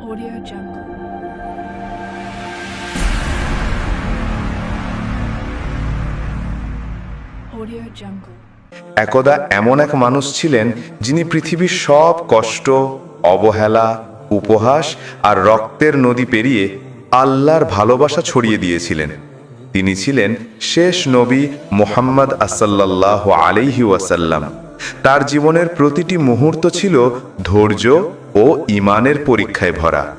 Audio Jungle. Audio Jungle. একদা এমন এক মানুষ ছিলেন যিনি পৃথিবীর সব কষ্ট, অবহেলা, উপহাস আর রক্তের নদী পেরিয়ে আল্লাহর ভালোবাসা ছড়িয়ে দিয়েছিলেন তিনি ছিলেন শেষ নবী মোহাম্মদ আসাল্লাহ আলাইহি ওয়াসাল্লাম তার জীবনের প্রতিটি মুহূর্ত ছিল ধৈর্য ও ইমানের পরীক্ষায় ভরা।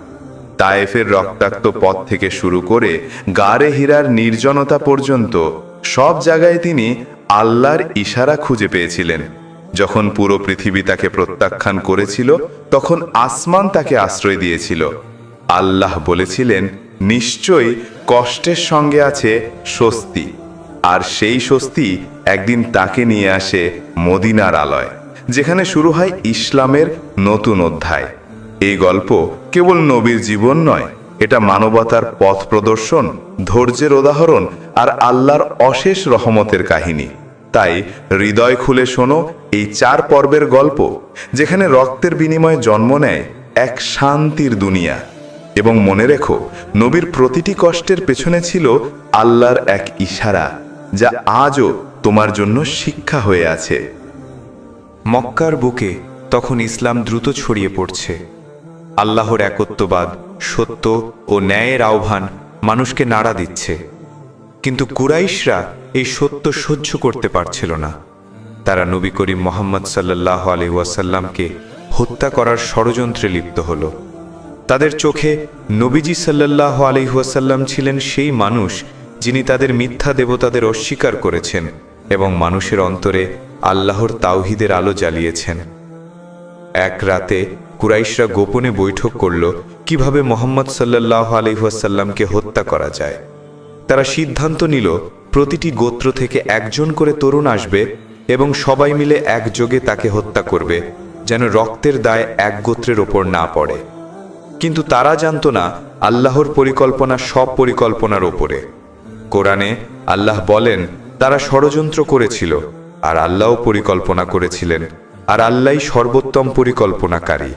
তায়েফের রক্তাক্ত পথ থেকে শুরু করে গারে হীরার নির্জনতা পর্যন্ত সব জায়গায় তিনি আল্লাহর ইশারা খুঁজে পেয়েছিলেন। যখন পুরো পৃথিবী তাকে প্রত্যাখ্যান করেছিল, তখন আসমান তাকে আশ্রয় দিয়েছিল। আল্লাহ বলেছিলেন, নিশ্চয়ই কষ্টের সঙ্গে আছে স্বস্তি, আর সেই স্বস্তি একদিন তাকে নিয়ে আসে মদিনার আলয়। যেখানে শুরু হয় ইসলামের নতুন অধ্যায়। এই গল্প কেবল নবীর জীবন নয়, এটা মানবতার পথ প্রদর্শন, ধৈর্যের উদাহরণ আর আল্লাহর অশেষ রহমতের কাহিনী। তাই হৃদয় খুলে শোনো এই চার পর্বের গল্প, যেখানে রক্তের বিনিময়ে জন্ম নেয় এক শান্তির দুনিয়া। এবং মনে রেখো, নবীর প্রতিটি কষ্টের পেছনে ছিল আল্লাহর এক ইশারা, যা আজও তোমার জন্য শিক্ষা হয়ে আছে। মক্কার বুকে তখন ইসলাম দ্রুত ছড়িয়ে পড়ছে। আল্লাহর একত্ববাদ, সত্য ও ন্যায়ের আহ্বান মানুষকে নাড়া দিচ্ছে। কিন্তু কুরাইশরা এই সত্য সহ্য করতে পারছিল না। তারা নবী করিম মোহাম্মদ সাল্লাহ ওয়াসাল্লামকে হত্যা করার ষড়যন্ত্রে লিপ্ত হল। তাদের চোখে নবীজি সাল্লাহ আলিহাসাল্লাম ছিলেন সেই মানুষ যিনি তাদের মিথ্যা দেবতাদের অস্বীকার করেছেন এবং মানুষের অন্তরে আল্লাহর তাওহিদের আলো জ্বালিয়েছেন। এক রাতে কুরাইশরা গোপনে বৈঠক করল, কীভাবে মোহাম্মদ সাল্লাহ আলিহাসাল্লামকে হত্যা করা যায়। তারা সিদ্ধান্ত নিল, প্রতিটি গোত্র থেকে একজন করে তরুণ আসবে এবং সবাই মিলে একযোগে তাকে হত্যা করবে, যেন রক্তের দায় এক গোত্রের ওপর না পড়ে। কিন্তু তারা জানত না, আল্লাহর পরিকল্পনা সব পরিকল্পনার ওপরে। কোরআনে আল্লাহ বলেন, তারা ষড়যন্ত্র করেছিল আর আল্লাহও পরিকল্পনা করেছিলেন, আর আল্লাহই সর্বোত্তম পরিকল্পনাকারী।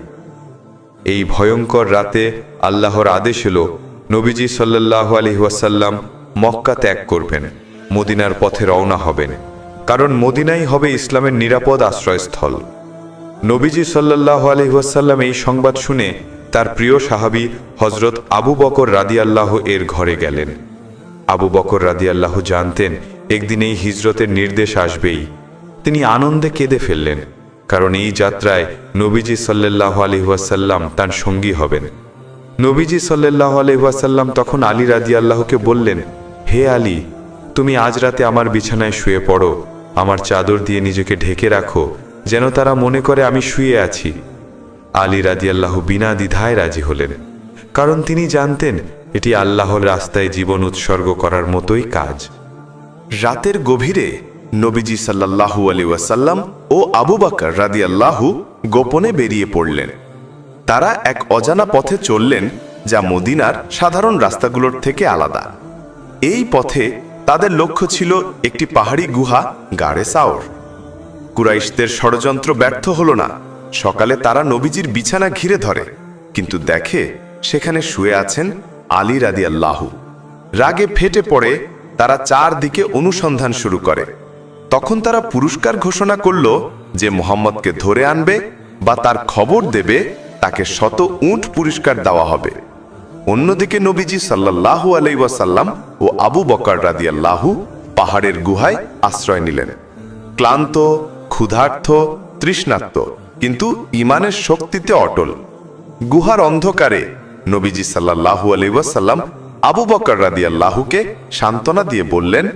এই ভয়ঙ্কর রাতে আল্লাহর আদেশ হল নবীজি সাল্লাহ ওয়াসাল্লাম মক্কা ত্যাগ করবেন, মদিনার পথে রওনা হবেন, কারণ মদিনাই হবে ইসলামের নিরাপদ আশ্রয়স্থল। নবীজি সাল্লাহ আলহিহাসাল্লাম এই সংবাদ শুনে তার প্রিয় সাহাবি হজরত আবু বকর রাদিয়াল্লাহ এর ঘরে গেলেন। আবু বকর রাদিয়াল্লাহ জানতেন, একদিন এই হিজরতের নির্দেশ আসবেই। তিনি আনন্দে কেঁদে ফেললেন, কারণ এই যাত্রায় নবীজি সাল্লাহ আলহিহাসাল্লাম তার সঙ্গী হবেন। নবীজি সাল্লাহ আলহিহাসাল্লাম তখন আলী রাদিয়াল্লাহকে বললেন, হে আলী, তুমি আজ রাতে আমার বিছানায় শুয়ে পড়ো, আমার চাদর দিয়ে নিজেকে ঢেকে রাখো, যেন তারা মনে করে আমি শুয়ে আছি। আলী রাদিয়াল্লাহ বিনা দ্বিধায় রাজি হলেন, কারণ তিনি জানতেন এটি আল্লাহর রাস্তায় জীবন উৎসর্গ করার মতোই কাজ। রাতের গভীরে নবীজি সাল্লাল্লাহু আলী ওয়াসাল্লাম ও আবু বাকর রাদি আল্লাহু গোপনে বেরিয়ে পড়লেন। তারা এক অজানা পথে চললেন যা মদিনার সাধারণ রাস্তাগুলোর থেকে আলাদা। এই পথে তাদের লক্ষ্য ছিল একটি পাহাড়ি গুহা গাড়ে সাওর কুরাইশদের ষড়যন্ত্র ব্যর্থ হল না। সকালে তারা নবীজির বিছানা ঘিরে ধরে, কিন্তু দেখে সেখানে শুয়ে আছেন আলী রাদি আল্লাহু রাগে ফেটে পড়ে, তারা চারদিকে অনুসন্ধান শুরু করে। তখন তারা পুরস্কার ঘোষণা করল যে মোহাম্মদকে ধরে আনবে বা তার খবর দেবে, তাকে শত উঁট পুরস্কার দেওয়া হবে। অন্যদিকে নবীজি সাল্লাল্লাহু আলাই ওয়াসাল্লাম ও আবু বকর রাদিয়াল্লাহু পাহাড়ের গুহায় আশ্রয় নিলেন। ক্লান্ত ক্ষুধার্থ তৃষ্ণার্ত, কিন্তু ইমানের শক্তিতে অটল। গুহার অন্ধকারে নবীজি সাল্লাল্লাহু আলাইহি ওয়াসাল্লাম আবু বকর রাদিয়াল্লাহুকে সান্ত্বনা দিয়ে বললেন,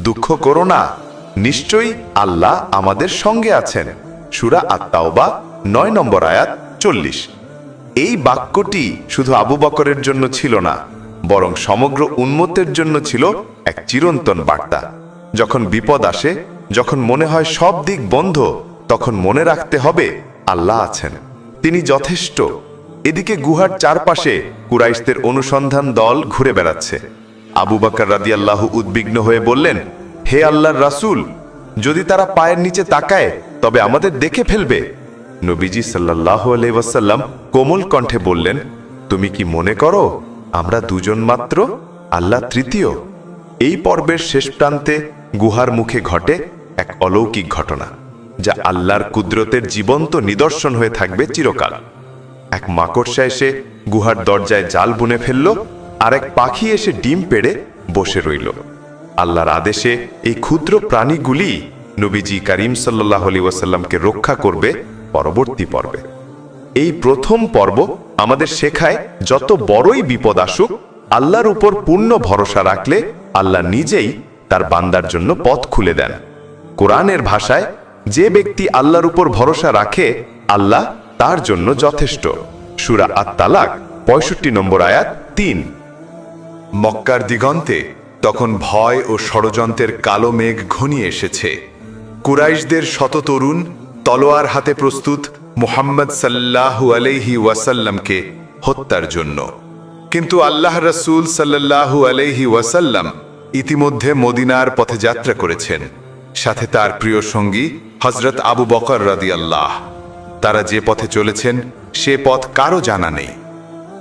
দুঃখ করো না, নিশ্চয়ই আল্লাহ আমাদের সঙ্গে আছেন। সুরা আত্মাওবা নয় নম্বর আয়াত, চল্লিশ। এই বাক্যটি শুধু আবু বকরের জন্য ছিল না, বরং সমগ্র উন্মতের জন্য ছিল এক চিরন্তন বার্তা। যখন বিপদ আসে, যখন মনে হয় সব দিক বন্ধ, তখন মনে রাখতে হবে আল্লাহ আছেন। তিনি যথেষ্ট। এদিকে গুহার চারপাশে কুরাইশদের অনুসন্ধান দল ঘুরে বেড়াচ্ছে। আবু বাকর রাদিয়াল্লাহু উদ্বিগ্ন হয়ে বললেন, হে আল্লাহর রাসূল, যদি তারা পায়ের নিচে তাকায়, তবে আমাদের দেখে ফেলবে। নবীজি সাল্লাল্লাহু আলাইহি ওয়াসাল্লাম কোমল কণ্ঠে বললেন, তুমি কি মনে করো আমরা দুজন মাত্র, আল্লাহ তৃতীয়? এই পর্বের শেষ প্রান্তে গুহার মুখে ঘটে এক অলৌকিক ঘটনা, যা আল্লাহর কুদরতের জীবন্ত নিদর্শন হয়ে থাকবে চিরকাল। এক মাকড়সা এসে গুহার দরজায় জাল বুনে ফেলল, আর এক পাখি এসে ডিম পেড়ে বসে রইল। আল্লাহর আদেশে এই ক্ষুদ্র প্রাণীগুলি নবীজি করিম সাল্লাহ আলী ওয়াসাল্লামকে রক্ষা করবে পরবর্তী পর্বে। এই প্রথম পর্ব আমাদের শেখায় যত বড়ই বিপদ আসুক, আল্লাহর উপর পূর্ণ ভরসা রাখলে আল্লাহ নিজেই তার বান্দার জন্য পথ খুলে দেন। কোরআনের ভাষায় যে ব্যক্তি আল্লাহর উপর ভরসা রাখে, আল্লাহ তার জন্য যথেষ্ট। সুরা আত তালাক পঁয়ষট্টি নম্বর আয়াত, তিন। মক্কার দিগন্তে তখন ভয় ও ষড়যন্ত্রের কালো মেঘ ঘনিয়ে এসেছে। কুরাইশদের শত তরুণ তলোয়ার হাতে প্রস্তুত মুহাম্মদ সাল্লাহু আলাইহি ওয়াসাল্লামকে হত্যার জন্য। কিন্তু আল্লাহ রসুল সাল্লাহু আলাইহি ওয়াসাল্লাম ইতিমধ্যে মদিনার পথে যাত্রা করেছেন। সাথে তার প্রিয় সঙ্গী হজরত আবু বকর রাদি আল্লাহ তারা যে পথে চলেছেন, সে পথ কারও জানা নেই।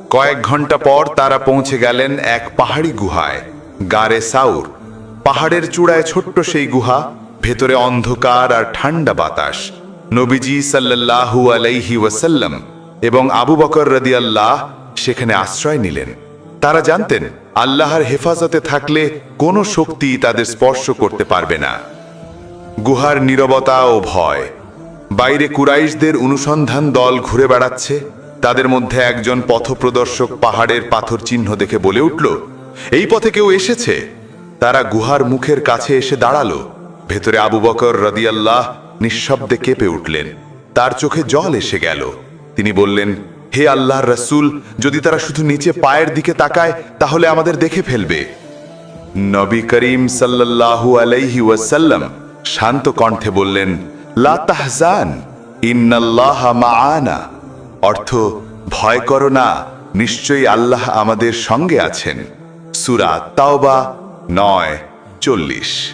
কয়েক ঘণ্টা পর তারা পৌঁছে গেলেন এক পাহাড়ি গুহায়, গারে সাউর। পাহাড়ের চূড়ায় ছোট্ট সেই গুহা, ভেতরে অন্ধকার আর ঠান্ডা বাতাস। নবীজি সাল্লাল্লাহু আলাইহি ওয়াসাল্লাম এবং আবু বকর রাদিয়াল্লাহ সেখানে আশ্রয় নিলেন। তারা জানতেন, আল্লাহর হেফাজতে থাকলে কোনো শক্তি তাদের স্পর্শ করতে পারবে না। গুহার নীরবতা ও ভয় বাইরে কুরাইশদের অনুসন্ধান দল ঘুরে বেড়াচ্ছে। তাদের মধ্যে একজন পথপ্রদর্শক পাহাড়ের পাথর চিহ্ন দেখে বলে উঠল, এই পথে কেউ এসেছে? তারা গুহার মুখের কাছে এসে দাঁড়াল। ভেতরে আবু বকর রদিয়াল্লাহ নিঃশব্দে কেঁপে উঠলেন। তার চোখে জল এসে গেল। তিনি বললেন, হে আল্লাহর রসুল, যদি তারা শুধু নিচে পায়ের দিকে তাকায়, তাহলে আমাদের দেখে ফেলবে। নবী করিম সাল্লাল্লাহু আলাইহি ওয়াসাল্লাম শান্ত কণ্ঠে বললেন লা তাহজান, ইন্নাল্লাহা মাআনা। অর্থ, ভয় করো না, নিশ্চয়ই আল্লাহ আমাদের সঙ্গে আছেন। সূরা তাওবা নয়, চল্লিশ।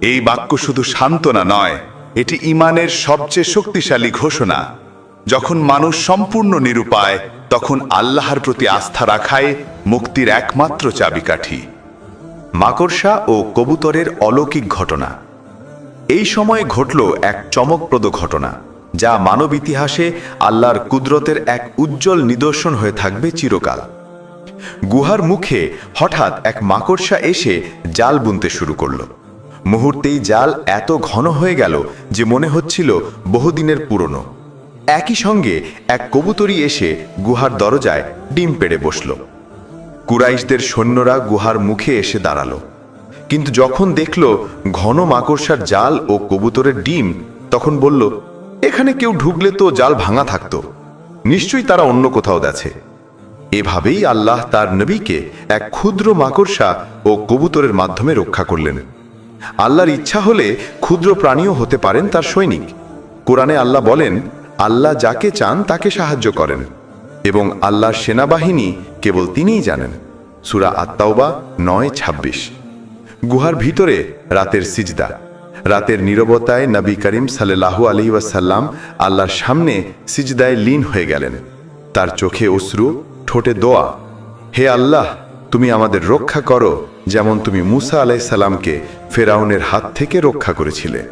এই বাক্য শুধু সান্ত্বনা নয়, এটি ইমানের সবচেয়ে শক্তিশালী ঘোষণা। যখন মানুষ সম্পূর্ণ নিরুপায়, তখন আল্লাহর প্রতি আস্থা রাখায় মুক্তির একমাত্র চাবিকাঠি। মাকড়সা ও কবুতরের অলৌকিক ঘটনা। এই সময়ে ঘটল এক চমকপ্রদ ঘটনা, যা মানব ইতিহাসে আল্লাহর কুদরতের এক উজ্জ্বল নিদর্শন হয়ে থাকবে চিরকাল। গুহার মুখে হঠাৎ এক মাকড়সা এসে জাল বুনতে শুরু করল। মুহূর্তেই জাল এত ঘন হয়ে গেল যে মনে হচ্ছিল বহুদিনের পুরনো। একই সঙ্গে এক কবুতরি এসে গুহার দরজায় ডিম পেড়ে বসল। কুরাইশদের সৈন্যরা গুহার মুখে এসে দাঁড়াল। কিন্তু যখন দেখল ঘন মাকড়সার জাল ও কবুতরের ডিম, তখন বলল, এখানে কেউ ঢুকলে তো জাল ভাঙা থাকত। নিশ্চয়ই তারা অন্য কোথাও গেছে। এভাবেই আল্লাহ তার নবীকে এক ক্ষুদ্র মাকড়সা ও কবুতরের মাধ্যমে রক্ষা করলেন। আল্লাহর ইচ্ছা হলে ক্ষুদ্র প্রাণীও হতে পারেন তার সৈনিক। কোরআনে আল্লাহ বলেন, আল্লাহ যাকে চান তাকে সাহায্য করেন। এবং আল্লাহর সেনাবাহিনী কেবল তিনিই জানেন। সুরা আত্মাওবা নয় ছাব্বিশ। গুহার ভিতরে রাতের সিজদা। রাতের নীরবতায় নবী করিম সাল্লাহু আলী ওয়াসাল্লাম আল্লাহর সামনে সিজদায় লীন হয়ে গেলেন। তার চোখে অশ্রু, ঠোঁটে দোয়া। হে আল্লাহ, তুমি আমাদের রক্ষা করো, যেমন তুমি মুসা আলাই সালামকে ফেরাউনের হাত থেকে রক্ষা করেছিলে।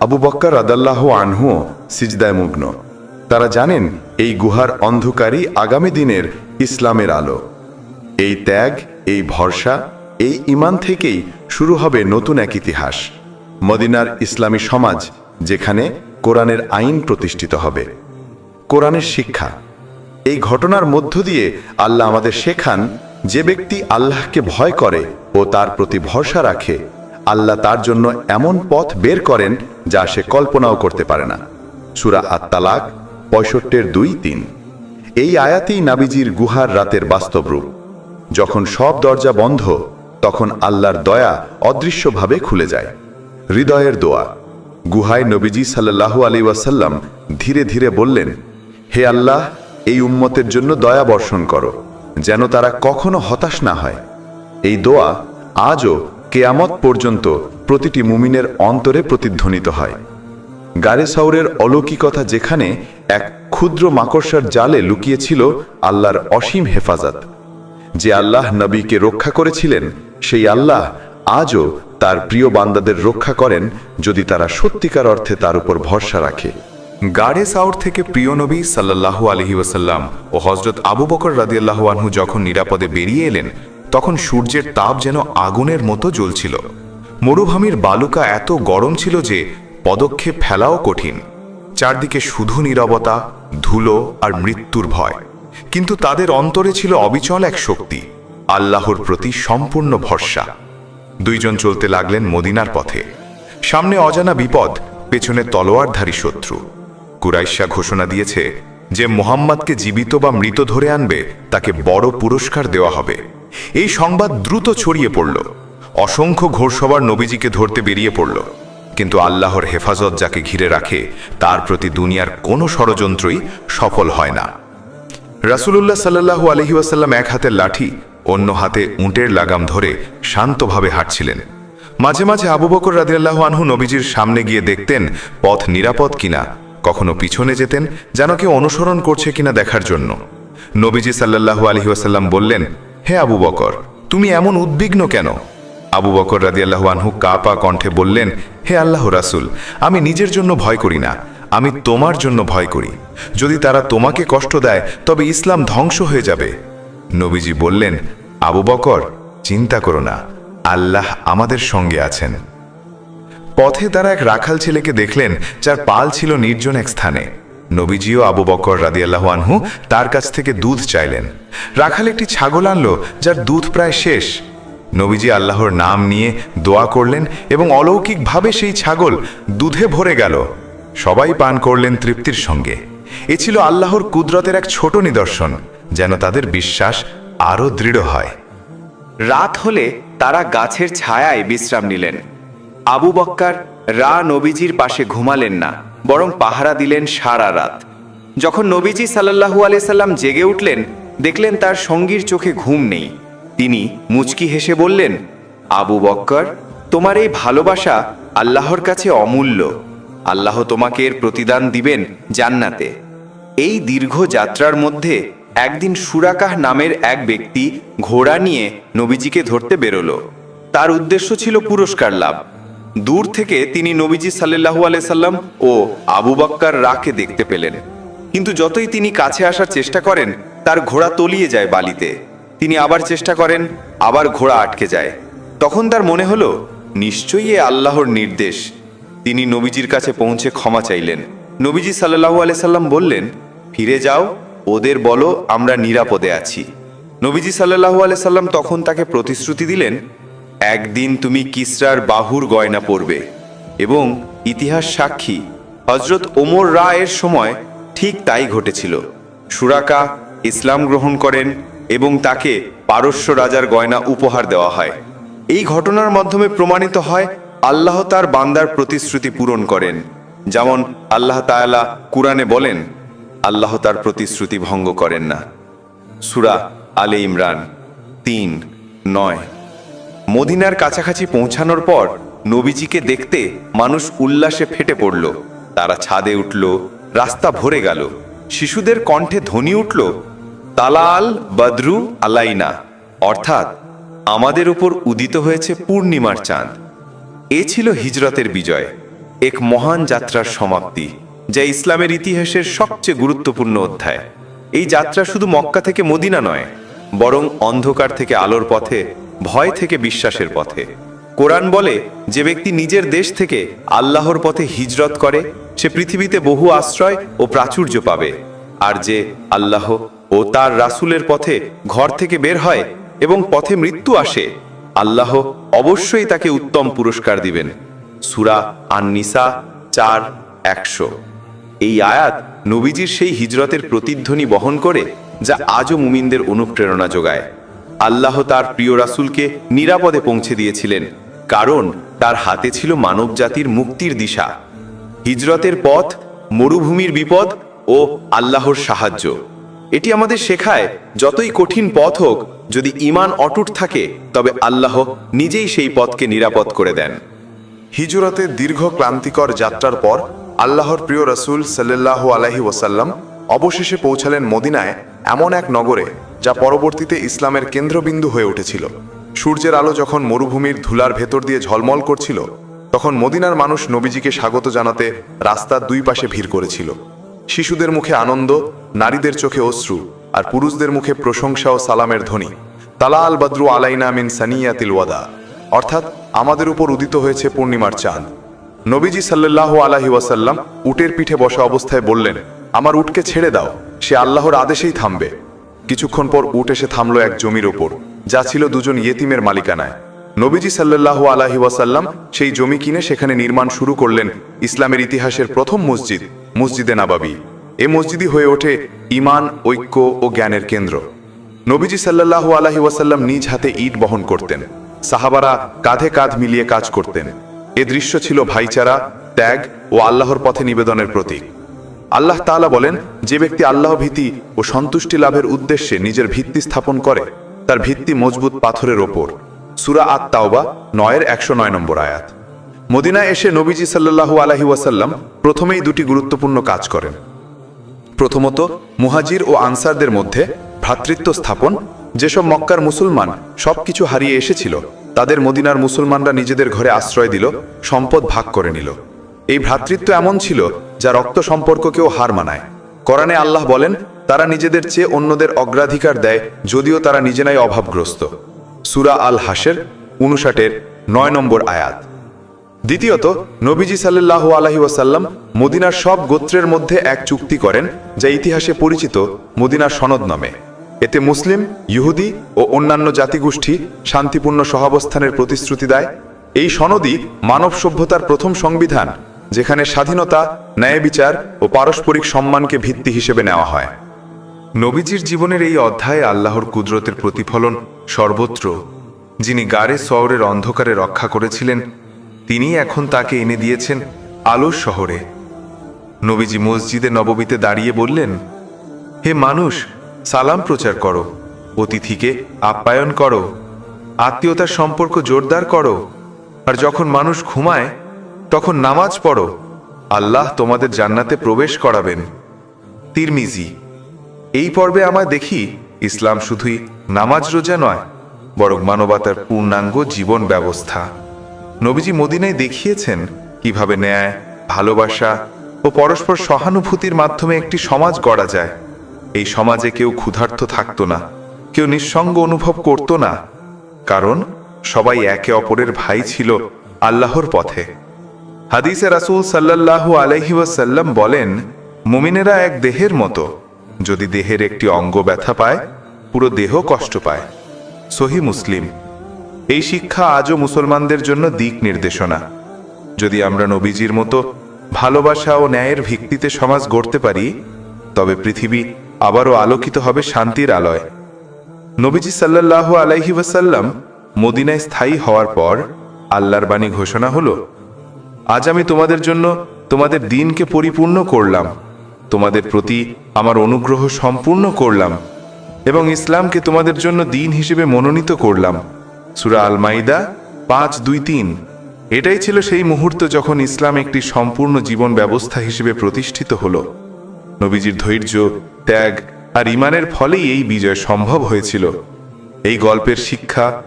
আবু বক্কর আদাল্লাহ আনহুও সিজদায় মুগ্ন। তারা জানেন, এই গুহার অন্ধকারই আগামী দিনের ইসলামের আলো। এই ত্যাগ, এই ভরসা এই ইমান থেকেই শুরু হবে নতুন এক ইতিহাস, মদিনার ইসলামী সমাজ, যেখানে কোরআনের আইন প্রতিষ্ঠিত হবে। কোরআনের শিক্ষা, এই ঘটনার মধ্য দিয়ে আল্লাহ আমাদের শেখান যে ব্যক্তি আল্লাহকে ভয় করে ও তার প্রতি ভরসা রাখে, আল্লাহ তার জন্য এমন পথ বের করেন যা সে কল্পনাও করতে পারে না। সুরা আত্মালাক পঁয়ষট্টের দুই তিন। এই আয়াতেই নাবিজির গুহার রাতের বাস্তব রূপ। যখন সব দরজা বন্ধ তখন আল্লাহর দয়া অদৃশ্যভাবে খুলে যায়। হৃদয়ের দোয়া। গুহায় নবীজি সাল্লাহু আলী ওয়াসাল্লাম ধীরে ধীরে বললেন, হে আল্লাহ, এই উম্মতের জন্য দয়া বর্ষণ করো, যেন তারা কখনো হতাশ না হয়। এই দোয়া আজও কেয়ামত পর্যন্ত প্রতিটি মুমিনের অন্তরে প্রতিধ্বনিত হয়। গারে সাউরের অলৌকিকতা যেখানে এক ক্ষুদ্র মাকড়সার জালে লুকিয়েছিল আল্লাহর অসীম হেফাজত। যে আল্লাহ নবীকে রক্ষা করেছিলেন সেই আল্লাহ আজও তার প্রিয় বান্দাদের রক্ষা করেন যদি তারা সত্যিকার অর্থে তার উপর ভরসা রাখে। গাড়ে সাউর থেকে প্রিয় নবী সাল্লাল্লাহু আলহি ওসাল্লাম ও হজরত আবু বকর রাদিয়াল্লাহু আনহু যখন নিরাপদে বেরিয়ে এলেন, তখন সূর্যের তাপ যেন আগুনের মতো জ্বলছিল। মরুভূমির বালুকা এত গরম ছিল যে পদক্ষেপ ফেলাও কঠিন। চারদিকে শুধু নীরবতা, ধুলো আর মৃত্যুর ভয়। কিন্তু তাদের অন্তরে ছিল অবিচল এক শক্তি। আল্লাহর প্রতি সম্পূর্ণ ভরসা। দুইজন চলতে লাগলেন মদিনার পথে। সামনে অজানা বিপদ, পেছনে তলোয়ারধারী শত্রু। কুরাইশা ঘোষণা দিয়েছে যে মোহাম্মদকে জীবিত বা মৃত ধরে আনবে, তাকে বড় পুরস্কার দেওয়া হবে। এই সংবাদ দ্রুত ছড়িয়ে পড়ল। অসংখ্য ঘোরসভার নবীজিকে ধরতে বেরিয়ে পড়ল। কিন্তু আল্লাহর হেফাজত যাকে ঘিরে রাখে, তার প্রতি দুনিয়ার কোনো ষড়যন্ত্রই সফল হয় না। রাসুলুল্লাহ সাল্লাহু আলহি ওয়াসাল্লাম এক হাতে লাঠি অন্য হাতে উঁটের লাগাম ধরে শান্তভাবে হাঁটছিলেন। মাঝে মাঝে আবু বকর রাদিয়াল্লাহ আনহু নবীজির সামনে গিয়ে দেখতেন পথ নিরাপদ কিনা, কখনো পিছনে যেতেন যেন কেউ অনুসরণ করছে কিনা দেখার জন্য। নবীজি সাল্লাহু আলহি ওয়াসাল্লাম বললেন, হে আবু বকর, তুমি এমন উদ্বিগ্ন কেন? আবু বকর রাদিয়াল্লাহু আনহু কাপা কণ্ঠে বললেন, হে আল্লাহ রাসুল, আমি নিজের জন্য ভয় করি না, আমি তোমার জন্য ভয় করি। যদি তারা তোমাকে কষ্ট দেয়, তবে ইসলাম ধ্বংস হয়ে যাবে। নবীজি বললেন, আবু বকর, চিন্তা করো না, আল্লাহ আমাদের সঙ্গে আছেন। পথে তারা এক রাখাল ছেলেকে দেখলেন, যার পাল ছিল নির্জন এক স্থানে। নবীজিও আবু বকর রাদিয়াল্লাহু আনহু তার কাছ থেকে দুধ চাইলেন। রাখাল একটি ছাগল আনলো, যার দুধ প্রায় শেষ। নবীজি আল্লাহর নাম নিয়ে দোয়া করলেন এবং অলৌকিকভাবে সেই ছাগল দুধে ভরে গেল। সবাই পান করলেন তৃপ্তির সঙ্গে। এ ছিল আল্লাহর কুদরতের এক ছোট নিদর্শন। যেন তাদের বিশ্বাস আরও দৃঢ় হয়। রাত হলে তারা গাছের ছায়ায় বিশ্রাম নিলেন। আবু বক্কার রা নবীজির পাশে ঘুমালেন না, বরং পাহারা দিলেন সারা রাত। যখন নবীজি সাল্লাহু সাল্লাম জেগে উঠলেন, দেখলেন তার সঙ্গীর চোখে ঘুম নেই। তিনি মুচকি হেসে বললেন, আবু বক্কর, তোমার এই ভালোবাসা আল্লাহর কাছে অমূল্য। আল্লাহ তোমাকে এর প্রতিদান দিবেন জান্নাতে। এই দীর্ঘ যাত্রার মধ্যে একদিন সুরাকাহ নামের এক ব্যক্তি ঘোড়া নিয়ে নবীজিকে ধরতে বেরোলো। তার উদ্দেশ্য ছিল পুরস্কার লাভ। দূর থেকে তিনি নবীজি সাল্লাহু আলাইসাল্লাম ও আবু বক্কার রাকে দেখতে পেলেন। কিন্তু যতই তিনি কাছে আসার চেষ্টা করেন, তার ঘোড়া তলিয়ে যায় বালিতে। তিনি আবার চেষ্টা করেন, আবার ঘোড়া আটকে যায়। তখন তার মনে হলো, নিশ্চয়ই এ আল্লাহর নির্দেশ। তিনি নবীজির কাছে পৌঁছে ক্ষমা চাইলেন। নবীজি সাল্লাহু আলাইসাল্লাম বললেন, ফিরে যাও ওদের বলো, আমরা নিরাপদে আছি। নবীজি সাল্লাহু সাল্লাম তখন তাকে প্রতিশ্রুতি দিলেন, একদিন তুমি কিসরার বাহুর গয়না পরবে এবং ইতিহাস সাক্ষী। হজরত ওমর রায়ের সময় ঠিক তাই ঘটেছিল। সুরাকা ইসলাম গ্রহণ করেন এবং তাকে পারস্য রাজার গয়না উপহার দেওয়া হয়। এই ঘটনার মাধ্যমে প্রমাণিত হয়, আল্লাহ তার বান্দার প্রতিশ্রুতি পূরণ করেন। যেমন আল্লাহ তাআলা কুরআনে বলেন আল্লাহ তার প্রতিশ্রুতি ভঙ্গ করেন না। সুরা আলে ইমরান তিন, নয়। মদিনার কাছাকাছি পৌঁছানোর পর নবীজিকে দেখতে মানুষ উল্লাসে ফেটে পড়ল। তারা ছাদে উঠল, রাস্তা ভরে গেল। শিশুদের কণ্ঠে ধ্বনি উঠল, তালাল বদরু আলাইনা। অর্থাৎ আমাদের উপর উদিত হয়েছে পূর্ণিমার চাঁদ। এ ছিল হিজরতের বিজয়, এক মহান যাত্রার সমাপ্তি। যা ইসলামের ইতিহাসের সবচেয়ে গুরুত্বপূর্ণ অধ্যায়। এই যাত্রা শুধু মক্কা থেকে মদিনা নয়, বরং অন্ধকার থেকে আলোর পথে, ভয় থেকে বিশ্বাসের পথে। কোরআন বলে, যে ব্যক্তি নিজের দেশ থেকে আল্লাহর পথে হিজরত করে, সে পৃথিবীতে বহু আশ্রয় ও প্রাচুর্য পাবে। আর যে আল্লাহ ও তার রাসূলের পথে ঘর থেকে বের হয় এবং পথে মৃত্যু আসে, আল্লাহ অবশ্যই তাকে উত্তম পুরস্কার দিবেন। সুরা আন-নিসা চার, একশো। এই আয়াত নবীজির সেই হিজরতের প্রতিধ্বনি বহন করে যা আজও মুমিনদের অনুপ্রেরণা যোগায়। আল্লাহ তার প্রিয় রাসুলকে নিরাপদে পৌঁছে দিয়েছিলেন, কারণ তার হাতে ছিল মানবজাতির মুক্তির দিশা। হিজরতের পথ, মরুভূমির বিপদ ও আল্লাহর সাহায্য। এটি আমাদের শেখায়, যতই কঠিন পথ হোক, যদি ঈমান অটুট থাকে, তবে আল্লাহ নিজেই সেই পথকে নিরাপদ করে দেন। হিজরতের দীর্ঘ ক্লান্তিকর যাত্রার পর আল্লাহর প্রিয় রসুল সাল্লাহ আলাহি ওসাল্লাম অবশেষে পৌঁছালেন মদিনায় এমন এক নগরে যা পরবর্তীতে ইসলামের কেন্দ্রবিন্দু হয়ে উঠেছিল। সূর্যের আলো যখন মরুভূমির ধুলার ভেতর দিয়ে ঝলমল করছিল, তখন মদিনার মানুষ নবীজিকে স্বাগত জানাতে রাস্তার দুই পাশে ভিড় করেছিল। শিশুদের মুখে আনন্দ, নারীদের চোখে অশ্রু আর পুরুষদের মুখে প্রশংসা ও সালামের ধ্বনি। তালা আল বদ্রু আলাইনা মিন সানিয়াতিল ওয়াদা। অর্থাৎ আমাদের উপর উদিত হয়েছে পূর্ণিমার চাঁদ। নবীজি সাল্লাল্লাহু আলাহি ওয়াসাল্লাম উটের পিঠে বসা অবস্থায় বললেন, আমার উটকে ছেড়ে দাও, সে আল্লাহর আদেশেই থামবে। কিছুক্ষণ পর উট এসে থামলো এক জমির ওপর, যা ছিল দুজন ইয়েতিমের মালিকানায়। নবীজি সাল্লাল্লাহু আলাহি ওয়াসাল্লাম সেই জমি কিনে সেখানে নির্মাণ শুরু করলেন ইসলামের ইতিহাসের প্রথম মসজিদ, মসজিদে নাবাবি। এ মসজিদই হয়ে ওঠে ইমান, ঐক্য ও জ্ঞানের কেন্দ্র। নবীজি সাল্লাল্লাহু আলাহি ওয়াসাল্লাম নিজ হাতে ইট বহন করতেন। সাহাবারা কাঁধে কাঁধ মিলিয়ে কাজ করতেন। এ দৃশ্য ছিল ভাইচারা, ত্যাগ ও আল্লাহর পথে নিবেদনের প্রতীক। আল্লাহ তাআলা বলেন, যে ব্যক্তি আল্লাহ ভীতি ও সন্তুষ্টি লাভের উদ্দেশ্যে নিজের ভিত্তি স্থাপন করে, তার ভিত্তি মজবুত পাথরের ওপর। সুরা আত তাওবা নয়ের একশো নয় নম্বর আয়াত। মদিনায় এসে নবীজি সাল্লাল্লাহু আলাহি ওয়াসাল্লাম প্রথমেই দুটি গুরুত্বপূর্ণ কাজ করেন। প্রথমত, মুহাজির ও আনসারদের মধ্যে ভ্রাতৃত্ব স্থাপন, যেসব মক্কার মুসলমান সবকিছু হারিয়ে এসেছিল তাদের মদিনার মুসলমানরা নিজেদের ঘরে আশ্রয় দিল, সম্পদ ভাগ করে নিল। এই ভ্রাতৃত্ব এমন ছিল যা রক্ত সম্পর্ককেও হার মানায়। কোরআনে আল্লাহ বলেন, তারা নিজেদের চেয়ে অন্যদের অগ্রাধিকার দেয়, যদিও তারা নিজেরাই অভাবগ্রস্ত। সুরা আল হাসের উনষাটের নয় নম্বর আয়াত। দ্বিতীয়ত, নবীজি সাল্লাল্লাহু আলাহি ওয়াসাল্লাম মদিনার সব গোত্রের মধ্যে এক চুক্তি করেন, যা ইতিহাসে পরিচিত মদিনার সনদ নামে। এতে মুসলিম, ইহুদি ও অন্যান্য জাতিগোষ্ঠী শান্তিপূর্ণ সহাবস্থানের প্রতিশ্রুতি দেয়। এই সনদই মানব সভ্যতার প্রথম সংবিধান, যেখানে স্বাধীনতা, ন্যায় বিচার ও পারস্পরিক সম্মানকে ভিত্তি হিসেবে নেওয়া হয়। নবীজির জীবনের এই অধ্যায়ে আল্লাহর কুদরতের প্রতিফলন সর্বত্র, যিনি গাড়ে শহরের অন্ধকারে রক্ষা করেছিলেন তিনি এখন তাকে এনে দিয়েছেন আলোর শহরে। নবীজি মসজিদে নববীতে দাঁড়িয়ে বললেন, হে মানুষ সালাম প্রচার করো। অতিথিকে আপ্যায়ন করো। আত্মীয়তার সম্পর্ক জোরদার করো। আর যখন মানুষ ঘুমায়, তখন নামাজ পড়ো। আল্লাহ তোমাদের জান্নাতে প্রবেশ করাবেন। তিরমিজি, এই পর্বে আমরা দেখি ইসলাম শুধুই নামাজ রোজা নয়, বরং মানবতার পূর্ণাঙ্গ জীবন ব্যবস্থা। নবীজি মদিনায় দেখিয়েছেন কীভাবে ন্যায়, ভালোবাসা ও পরস্পর সহানুভূতির মাধ্যমে একটি সমাজ গড়া যায়। এই সমাজে কেউ ক্ষুধার্ত থাকতো না, কেউ নিঃসঙ্গ অনুভব করত না, কারণ সবাই একে অপরের ভাই ছিল আল্লাহর পথে। হাদিসে রাসূল সাল্লাল্লাহু আলাইহি ওয়াসাল্লাম বলেন, মুমিনেরা এক দেহের মতো, যদি দেহের একটি অঙ্গ ব্যথা পায়, পুরো দেহ কষ্ট পায়। সহি মুসলিম। এই শিক্ষা আজও মুসলমানদের জন্য দিক নির্দেশনা। যদি আমরা নবীজির মতো ভালোবাসা ও ন্যায়ের ভিত্তিতে সমাজ গড়তে পারি, তবে পৃথিবী আবারও আলোকিত হবে শান্তির আলয়। নবীজি সাল্লাল্লাহু আলাইহি ওয়াসাল্লাম মদিনায় স্থায়ী হওয়ার পর আল্লাহর বাণী ঘোষণা হলো, আজ আমি তোমাদের জন্য তোমাদের দিনকে পরিপূর্ণ করলাম। তোমাদের প্রতি আমার অনুগ্রহ সম্পূর্ণ করলাম এবং ইসলামকে তোমাদের জন্য দিন হিসেবে মনোনীত করলাম। সুরা আল মাইদা পাঁচ দুই তিন। এটাই ছিল সেই মুহূর্ত যখন ইসলাম একটি সম্পূর্ণ জীবন ব্যবস্থা হিসেবে প্রতিষ্ঠিত হলো। নবীজির ধৈর্য, ত্যাগ আর ইমানের ফলেই এই বিজয় সম্ভব হয়েছিল। এই গল্পের শিক্ষা,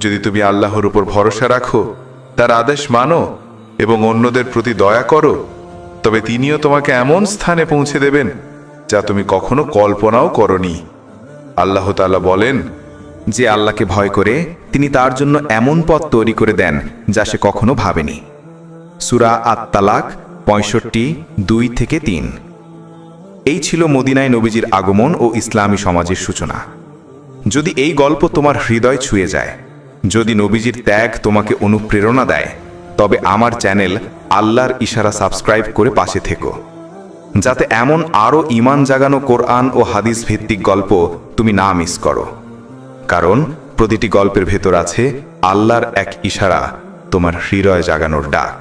যদি তুমি আল্লাহর উপর ভরসা রাখো, তার আদেশ মানো এবং অন্যদের প্রতি দয়া করো, তবে তিনিও তোমাকে এমন স্থানে পৌঁছে দেবেন যা তুমি কখনো কল্পনাও করনি। আল্লাহ তাআলা বলেন, যে আল্লাহকে ভয় করে, তিনি তার জন্য এমন পথ তৈরি করে দেন যা সে কখনো ভাবেনি। সুরা আত্মালাক পঁয়ষট্টি দুই থেকে তিন। এই ছিল মদিনায় নবীজির আগমন ও ইসলামী সমাজের সূচনা। যদি এই গল্প তোমার হৃদয় ছুঁয়ে যায়, যদি নবীজির ত্যাগ তোমাকে অনুপ্রেরণা দেয়, তবে আমার চ্যানেল আল্লাহর ইশারা সাবস্ক্রাইব করে পাশে থেকো। যাতে এমন আরও ইমান জাগানো কোরআন ও হাদিস ভিত্তিক গল্প তুমি না মিস করো। কারণ প্রতিটি গল্পের ভেতর আছে আল্লাহর এক ইশারা, তোমার হৃদয় জাগানোর ডাক।